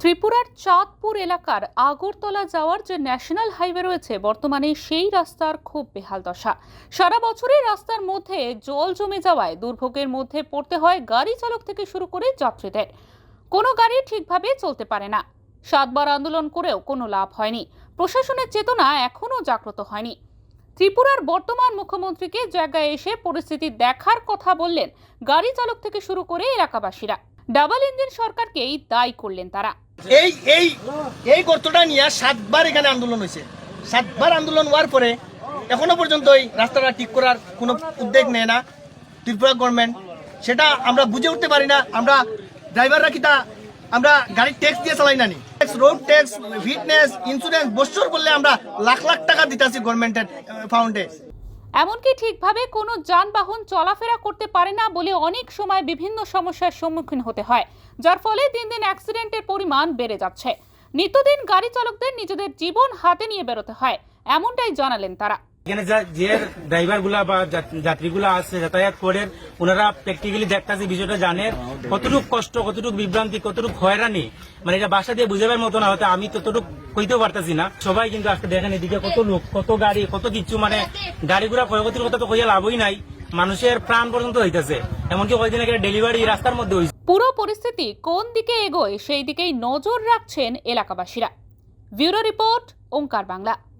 ত্রিপুরার চাঁদপুর এলাকার আগরতলা যাওয়ার যে ন্যাশনাল হাইওয়ে রয়েছে, বর্তমানে সেই রাস্তার খুব বেহাল দশা। সারা বছরই রাস্তার মধ্যে জল জমে যাওয়ায় দুর্ভোগের মধ্যে পড়তে হয় গাড়ি চালক থেকে শুরু করে যাত্রীদের। কোনো গাড়ি ঠিকভাবে চলতে পারে না। সাতবার আন্দোলন করেও কোনো লাভ হয়নি। প্রশাসনের চেতনা এখনও জাগ্রত হয়নি। ত্রিপুরার বর্তমান মুখ্যমন্ত্রীকে জায়গায় এসে পরিস্থিতি দেখার কথা বললেন গাড়ি চালক থেকে শুরু করে এলাকাবাসীরা। ডাবল ইঞ্জিন সরকারকেই দায়ী করলেন তারা। এই এই এই গর্তটা নিয়ে সাতবার এখানে আন্দোলন হয়েছে। সাতবার আন্দোলন হওয়ার পরে এখনও পর্যন্ত এই রাস্তাটা ঠিক করার কোনো উদ্যোগ নেয় না ত্রিপুরা গভর্নমেন্ট। সেটা আমরা বুঝে উঠতে পারি না। আমরা ড্রাইভাররা কিতা আমরা গাড়ির ট্যাক্স দিয়ে চালাই না নি? রোড ট্যাক্স ফিটনেস ইন্স্যুরেন্স বছর বললে আমরা লাখ লাখ টাকা দিতেছি গভর্নমেন্টের ফাউন্ডে এমনকি ঠিকভাবে কোনো যানবাহন চলাফেরা করতে পারে না বলে অনেক সময় বিভিন্ন সমস্যার সম্মুখীন হতে হয়, যার ফলে দিন দিন অ্যাক্সিডেন্টের পরিমাণ বেড়ে যাচ্ছে। নিত্যদিন গাড়ি চালকদের নিজেদের জীবন হাতে নিয়ে বেরোতে হয়, এমনটাই জানালেন তারা। এখানে যা- ড্রাইভারগুলা বা যাত্রীগুলা আছে যাতায়াত করেন, ওনারা প্র্যাকটিক্যালি দেখতেছে বিষয়টা, জানেন কতটুক কষ্ট, কতটুক বিভ্রান্তি, কতটুক হয়রানি। মানে এটা বাসা দিয়ে বুঝাবার মতো না, হয়তো আমি ততটুক কইতেও পারতাছি না। সবাই কিন্তু আজকে দেখেন এদিকে কত লোক, কত গাড়ি, কত কিছু মানে গাড়িগুলা ক্ষয়ক্ষতির কথা তো কইয়া লাভই নাই। মানুষের প্রাণ পর্যন্ত হইতেছে এমনকি কয়েকদিন আগে ডেলিভারি রাস্তার মধ্যে হইছে। পুরো পরিস্থিতি কোন দিকে এগোয়, সেই দিকেই নজর রাখছেন এলাকাবাসীরা। Bureau report, Omkar Bangla.